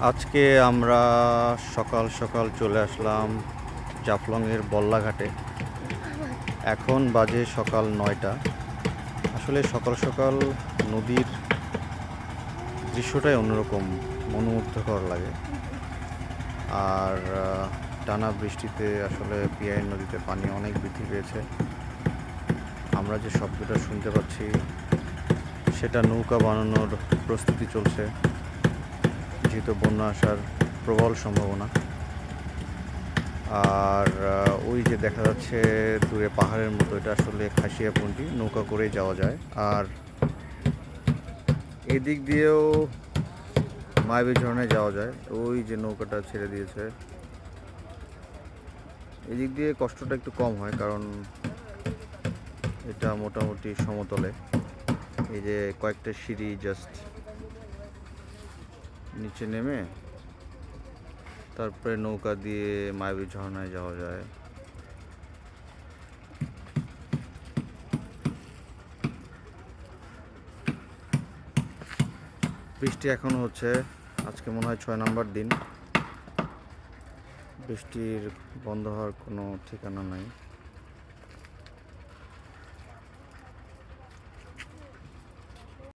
আজকে আমরা সকাল সকাল চলে আসলাম জাফলংয়ের বল্লাঘাটে। এখন বাজে সকাল নয়টা। আসলে সকাল সকাল নদীর দৃশ্যটাই অন্যরকম, মনোমুগ্ধকর লাগে। আর টানা বৃষ্টিতে আসলে পিয়াই নদীতে পানি অনেক বৃদ্ধি পেয়েছে। আমরা যে শব্দটা শুনতে পাচ্ছি, সেটা নৌকা বানানোর প্রস্তুতি চলছে। যেহেতু বন্যা আসার প্রবল সম্ভাবনা। আর ওই যে দেখা যাচ্ছে দূরে পাহাড়ের মতো, এটা আসলে খাসিয়া খাসিয়াপুঞ্জি, নৌকা করেই যাওয়া যায়। আর এদিক দিয়েও মায়াবী ঝর্ণায় যাওয়া যায়। ওই যে নৌকাটা ছেড়ে দিয়েছে। এদিক দিয়ে কষ্টটা একটু কম হয়, কারণ এটা মোটামুটি সমতলে। এই যে কয়েকটা সিঁড়ি জাস্ট নিচে নেমে তারপরে নৌকা দিয়ে মায়াবী ঝর্ণায় যাওয়া যায়। বৃষ্টি এখনও হচ্ছে, আজকে মনে হয় ছয় নম্বর দিন। বৃষ্টির বন্ধ হওয়ার কোনো ঠিকানা নাই।